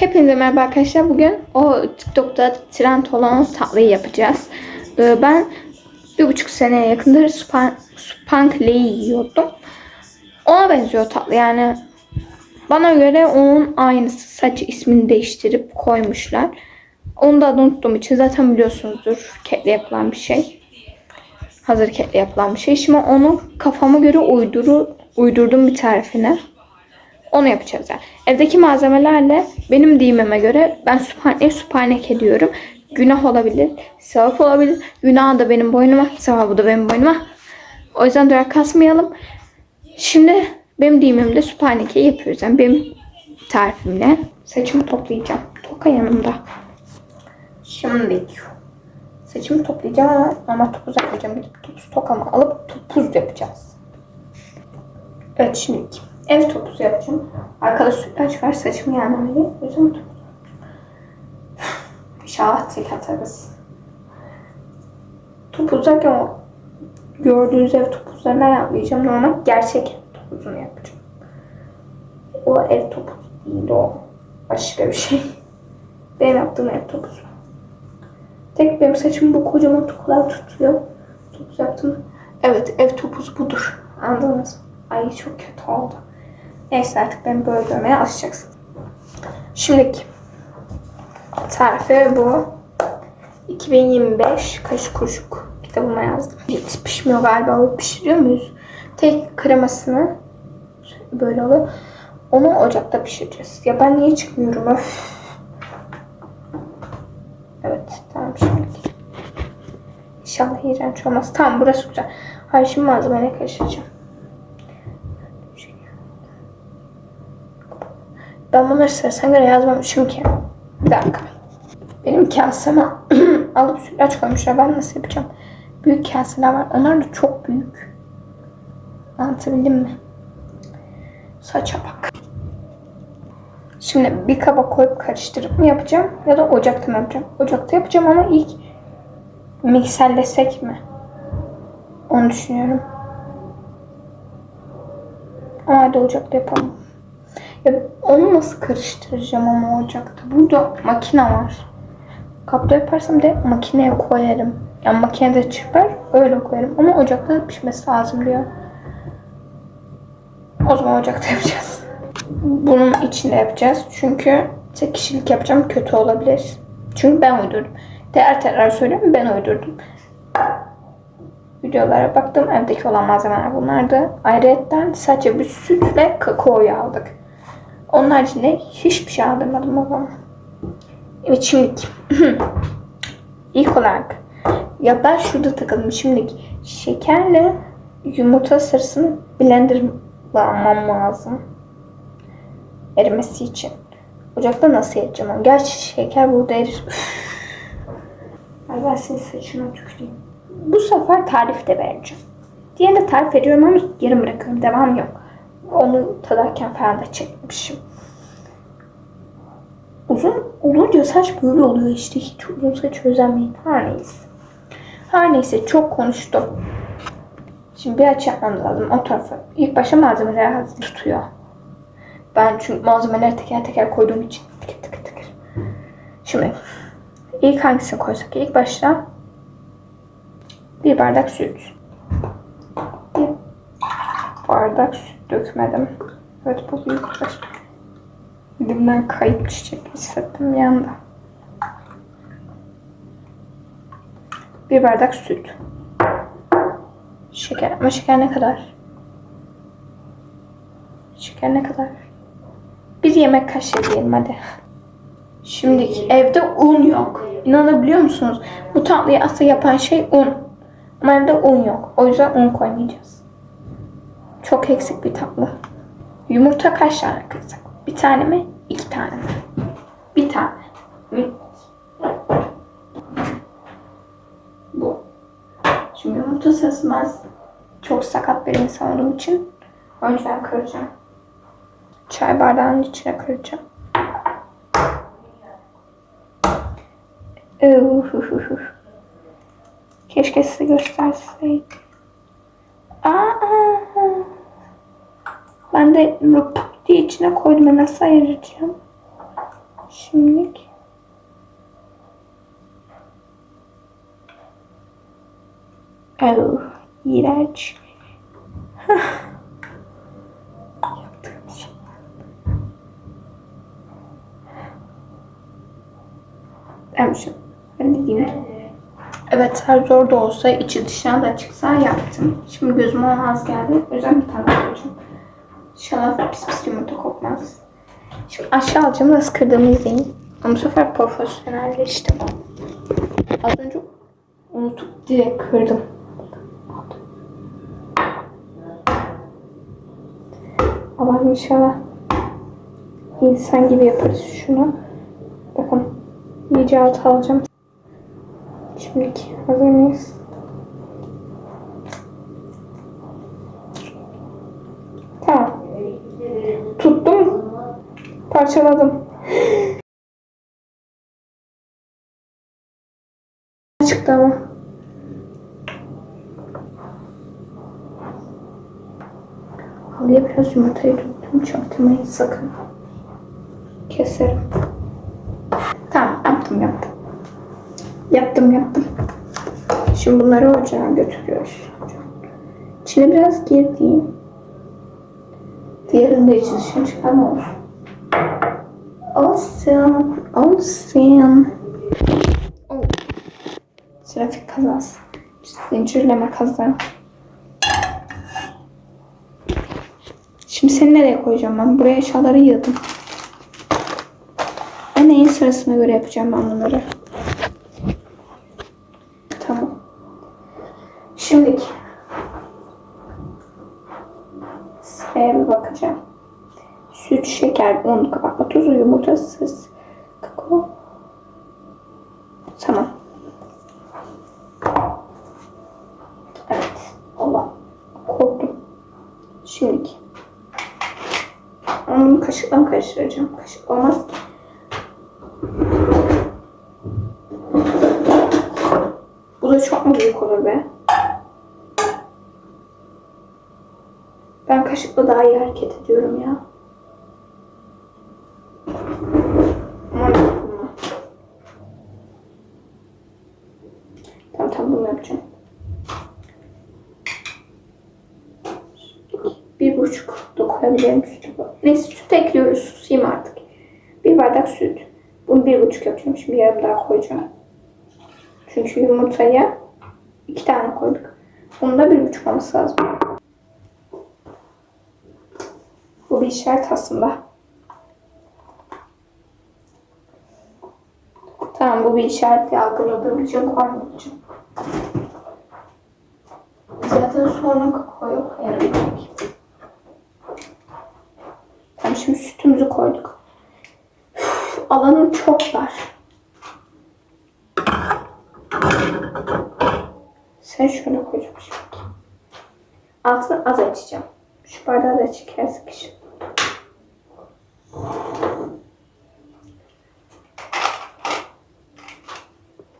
Hepinize merhaba arkadaşlar. Bugün o TikTok'ta trend olan tatlıyı yapacağız. Ee, ben bir buçuk seneye yakındır span, spank Lay'i yiyordum. Ona benziyor tatlı yani. Bana göre onun aynısı. Sadece ismini değiştirip koymuşlar. Onu da unuttuğum için zaten biliyorsunuzdur. Kekle yapılan bir şey. Hazır kekle yapılan bir şey. Şimdi onu kafama göre uyduru, uydurdum bir tarifine. Onu yapacağız yani. Evdeki malzemelerle benim deyimime göre ben süphaneyi süphanek ediyorum. Günah olabilir, sevap olabilir. Günah da benim boynuma, sevabı da benim boynuma. O yüzden durak kasmayalım. Şimdi benim deyimimde süphanekeyi yapıyoruz. Yani benim tarifimle saçımı toplayacağım. Toka yanımda. Şimdi saçımı toplayacağım ama topuz yapacağım. Gidip topuz tokamı alıp topuz yapacağız. Evet şimdi ev topuzu yapacağım. Arkada sütlaç var saçımı yanmıyor. O yüzden topuz. İnşallah tek atarız. Topuz derken o gördüğünüz ev topuzlarına yapmayacağım. Normal gerçek topuzunu yapacağım. O ev topuzu değil o. Başka bir şey. Benim yaptığım ev topuzu. Tek benim saçım bu kocaman tokular tutuyor. Topuz yaptım. Evet ev topuzu budur. Anladınız? Ay çok kötü oldu. Neyse artık beni böyle görmeye alışacaksın. Şimdiki tarifi bu. 2025 kaşık kuşuk kitabıma yazdım. Hiç pişmiyor galiba. O pişiriyor muyuz? Tek kremasını böyle oluyor. Onu ocakta pişireceğiz. Ya ben niye çıkmıyorum? Öf. Evet tamam şimdi. İnşallah iğrenç olmaz. Tamam burası güzel. Hayır şimdi malzemeleri karıştıracağım. Ben bunları sırasına göre yazmamışım ki. Bir dakika. Benim kaseme alıp sütlaç koymuşlar. Ben nasıl yapacağım? Büyük kaseler var. Onlar da çok büyük. Anlatabildim mi? Saça bak. Şimdi bir kaba koyup karıştırıp mı yapacağım ya da ocakta mı yapacağım? Ocakta yapacağım ama ilk mikserlesek mi? Onu düşünüyorum. Ama hadi ocakta yapalım. Ya onu nasıl karıştıracağım ama ocakta? Burada makine var. Kapta yaparsam da makineye koyarım. Yani makinede çırpar öyle koyarım. Ama ocakta da pişmesi lazım diyor. O zaman ocakta yapacağız. Bunun içinde yapacağız. Çünkü tek kişilik yapacağım kötü olabilir. Çünkü ben uydurdum. Tekrar tekrar söylüyorum ben uydurdum. Videolara baktım. Evdeki olan malzemeler bunlardı. Ayrıca sadece bir süt ve kakaoyu aldık. Onun haricinde hiçbir şey aldırmadım babama. Evet şimdi ilk olarak ya ben şurada takıldım şimdi şekerle yumurta sarısını blenderlamam lazım erimesi için. Ocakta nasıl edeceğim onu? Gerçi şeker burada erir. Ay ben senin saçına tüküreyim. Bu sefer tarif de vereceğim. Diğerine tarif veriyorum ama yarım bırakıyorum. Devam yok. Onu tadarken falan da çekmişim. Uzun olunca saç böyle oluyor işte. Hiç uzun saç özenmeyin. Her neyse. Her neyse çok konuştum. Şimdi bir aç yapmam lazım o tarafı. İlk başta malzemeleri hazır tutuyor. Ben çünkü malzemeleri teker teker koyduğum için tıkır tıkır tıkır. Şimdi ilk hangisini koysak? İlk başta bir bardak süt. Bardak süt dökmedim. Evet bu büyük baş. Elimden kayıp düşecek hissettim bir anda. Bir bardak süt. Şeker. Ama şeker ne kadar? Şeker ne kadar? Bir yemek kaşığı diyelim hadi. Şimdi evde un yok. İnanabiliyor musunuz? Bu tatlıyı asıl yapan şey un. Ama evde un yok. O yüzden un koymayacağız. Çok eksik bir tatlı. Yumurta kaç tane kırsak? Bir tane mi? İki tane mi? Bir tane. Bu. Şimdi yumurta sesmez. Çok sakat bir insan olduğum için yüzden kıracağım. Çay bardağının içine kıracağım. Keşke size gösterseydim. De lup diye içine koydum. Nasıl ayıracağım? Şimdilik. Oh, iğrenç. Demişim. Ben de diyeyim. Evet her zor da olsa içi dışına da çıksa yaptım. Şimdi gözüme az geldi. O yüzden bir tane koyacağım. İnşallah pis pis yumurta kokmaz. Şimdi aşağı alacağım nasıl kırdığımı izleyin. Ama bu sefer profesyonelleştim. Az önce unutup direkt kırdım. Allah'ım inşallah insan gibi yaparız şunu. Bakın iyice alt alacağım. Şimdilik hazır mıyız? Tamam. Tuttum. Parçaladım. Çıktı ama. Halıya biraz yumurtayı tuttum. Çaktırmayın sakın. Keserim. Tamam yaptım yaptım. Yaptım yaptım. Şimdi bunları ocağa götürüyoruz. İçine biraz girdi. Diğerinde içi dışına çıkarma olur. Olsun. Olsun. Oh. Trafik kazası. Zincirleme kaza. Şimdi seni nereye koyacağım ben? Buraya eşyaları yığdım. Ben neyin sırasına göre yapacağım ben bunları. Tamam. Şimdiki. Sıraya bir bakacağım. Süt, şeker, un, kabartma tozu, yumurta, sız, kakao. Tamam. Evet. Allah. Korktum. Şimdiki. Bunu kaşıkla mı karıştıracağım? Kaşık olmaz ki. Bu da çok mu büyük olur be? Ben kaşıkla daha iyi hareket ediyorum ya. Aman dokunma. Tamam tamam bunu yapacağım. Bir buçuk da koyabilirim sütü. Neyse süt ekliyoruz. Susayım artık. Bir bardak süt. Bunu bir buçuk yapacağım. Şimdi yarım daha koyacağım. Çünkü yumurtaya iki tane koyduk. Bunun da bir buçuk olması lazım. Bu bir işaret aslında. Tamam bu bir işaret algıladığım için koymayacağım. Zaten sonra kakao koyabilecek. Tamam şimdi sütümüzü koyduk. Üf, alanım çok dar. Sen şöyle koyacağım şimdi. Altını az açacağım. Şu bardağı da çeker sıkışın.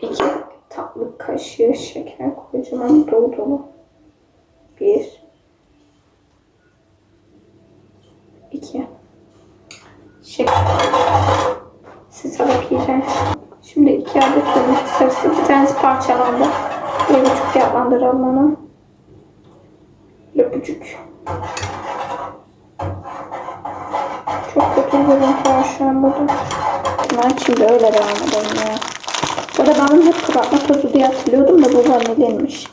İki tatlı kaşığı şeker koyacağım dolu dolu. Bir. İki. Şeker. Siz alıp yiyeceğim. Adet yumurta sarısı. Bir tanesi parçalandı. Bir buçuk yaplandıralım onu. Löpücük. Çok kötü görüntü şu an burada. Ben şimdi öyle devam edelim ya. Bu arada ben hep kabartma tozu diye hatırlıyordum da bu vanilyanmış.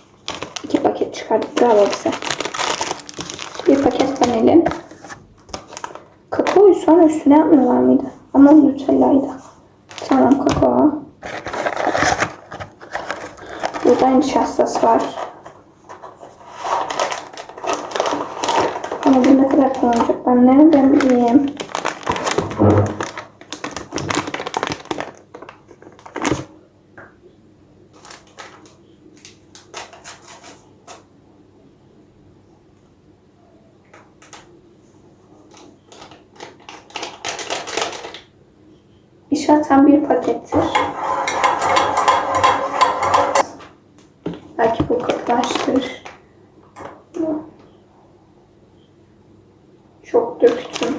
İki paket çıkardık galiba bize. Bir paket vanilin. Kakaoyu sonra üstüne yapmıyorlar mıydı? Ama Nutella'ydı. Tamam kakao. Burada nişastası var. Ama bu ne kadar kullanacak ben nereden bileyim. Çok döktüm.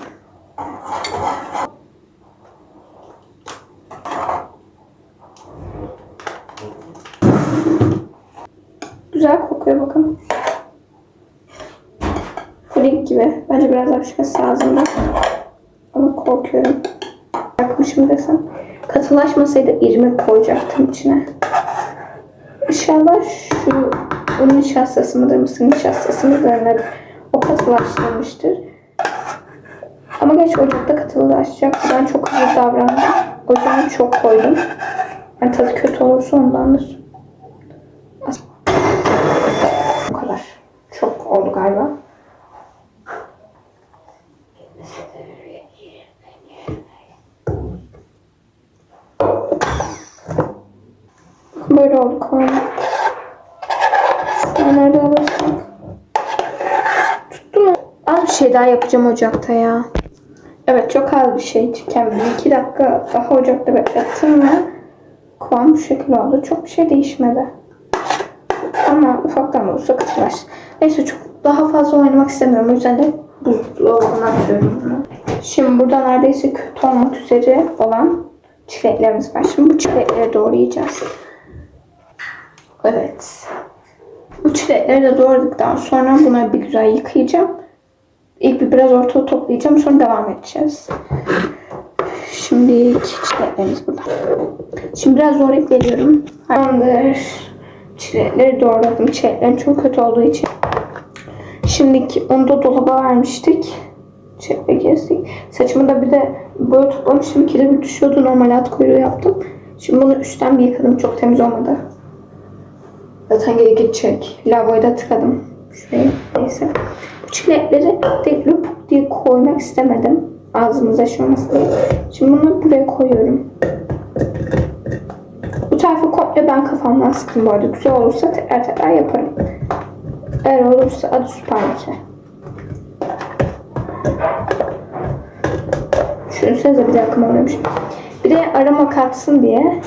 Güzel kokuyor bakın. Puding gibi. Bence biraz daha çıkası şey ağzımda. Ama korkuyorum. Yakmışım desem. Katılaşmasaydı irmik koyacaktım içine. İnşallah şu un nişastası mıdır mısır nişastası mıdır? O katılaştırmıştır. Ama geç ocakta katılaşacak. Ben çok hızlı davrandım. O yüzden çok koydum. Yani tadı kötü olursa ondandır. Bu kadar. Çok oldu galiba. Böyle oldu an nerede alırsak. Tuttu mu? Az bir şey daha yapacağım ocakta ya. Evet çok az bir şey bir iki dakika daha ocakta beklettim ve kıvam bu şekilde oldu. Çok bir şey değişmedi. Ama ufaktan da olsa katılaştı. Neyse çok daha fazla oynamak istemiyorum. O yüzden de buzdolabına atıyorum. Şimdi burada neredeyse kötü olmak üzere olan çileklerimiz var. Şimdi bu çilekleri doğrayacağız. Evet. Bu çilekleri de doğradıktan sonra bunları bir güzel yıkayacağım. İlk bir biraz ortalığı toplayacağım. Sonra devam edeceğiz. Şimdi çileklerimiz burada. Şimdi biraz doğrayıp geliyorum. Tamamdır. Çilekleri doğradım. Çileklerim çok kötü olduğu için. Şimdiki onu da dolaba vermiştik. Çekme gezdik. Saçımı da bir de böyle toplamıştım. Bir düşüyordu. Normal at kuyruğu yaptım. Şimdi bunu üstten bir yıkadım. Çok temiz olmadı. Zaten geri gidecek. Lavaboya da tıkadım. Şuraya. Neyse. Çilekleri de lupuk diye koymak istemedim. Ağzımıza şey olmasın diye. Şimdi bunu buraya koyuyorum. Bu tarafa komple ben kafamdan sıktım bu arada. Güzel olursa tekrar tekrar yaparım. Eğer olursa adı süpermarket. Düşünsenize bir dakika oluyormuş. Bir de arama katsın diye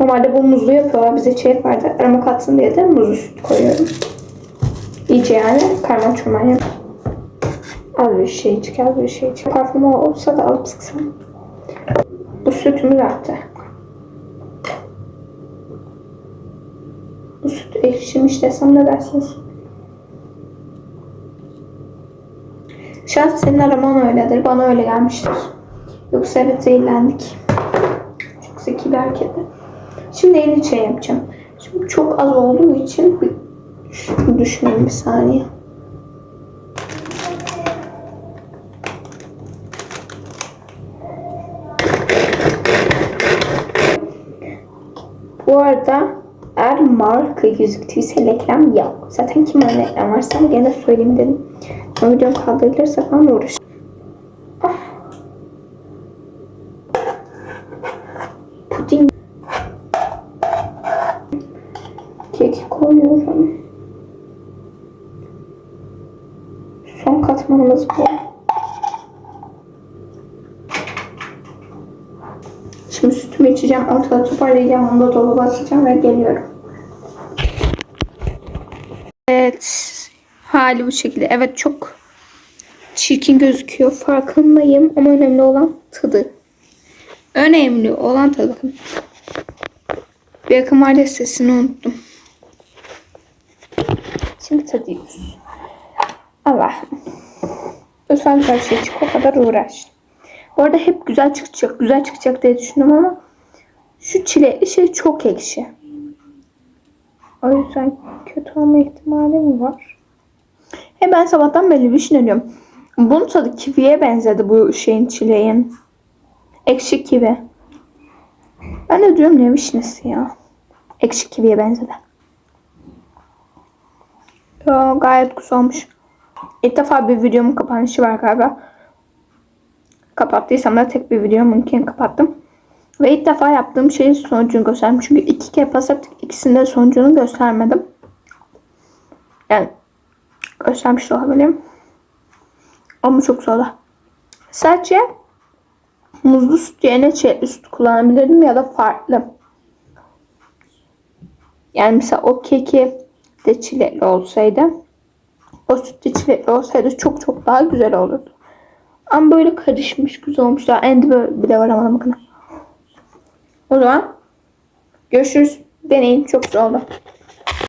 Normalde bu muzlu yapıyorlar. Bize çeyrek vardı. Arama katsın diye de muzlu süt koyuyorum. İyice yani karman çorman yap. Az bir şey çık, az bir şey çık. Parfüm olsa da alıp sıksam. Bu sütümüz arttı. Bu süt ekşimiş desem ne dersiniz? Şans senin araman öyledir. Bana öyle gelmiştir. Yoksa evet zehirlendik. Çok zeki bir hareketi. Şimdi yeni şey yapacağım. Şimdi çok az olduğu için şunu düşüneyim bir saniye. Bu arada eğer marka gözüktüyse reklam yok. Zaten kim reklam varsa gene söyleyeyim dedim. Ama videom kaldırılırsa falan uğraş. Ah. Puding kek koyuyorum. Katmanımız bu. Şimdi sütümü içeceğim. Ortada toparlayacağım. Onu da dolaba atacağım ve geliyorum. Evet. Hali bu şekilde. Evet çok çirkin gözüküyor. Farkındayım. Ama önemli olan tadı. Önemli olan tadı. Bir yakın vardı sesini unuttum. Şimdi tadıyoruz. Allah. Lütfen şey çık o kadar uğraş. Bu arada hep güzel çıkacak, güzel çıkacak diye düşündüm ama şu çilekli şey çok ekşi. O yüzden kötü olma ihtimali mi var? He ben sabahtan beri düşünüyorum. Bunun tadı kiviye benzedi bu şeyin çileğin. Ekşi kivi. Ben de diyorum ne vişnesi ya. Ekşi kiviye benzedi. Ya, gayet güzel olmuş. İlk defa bir videomun kapanışı var galiba. Kapattıysam da tek bir videomunkini kapattım. Ve ilk defa yaptığım şeyin sonucunu gösterdim. Çünkü iki kere pas yaptık. İkisinde sonucunu göstermedim. Yani göstermiş olabilirim. Ama çok zor. Sadece muzlu süt yerine çilekli süt kullanabilirdim ya da farklı. Yani mesela o keki de çilekli olsaydı o süt de çilekli olsaydı çok çok daha güzel olurdu. Ama böyle karışmış güzel olmuş. Daha en dibe bile varamadım bakın. O zaman görüşürüz. Deneyin. Çok güzel oldu.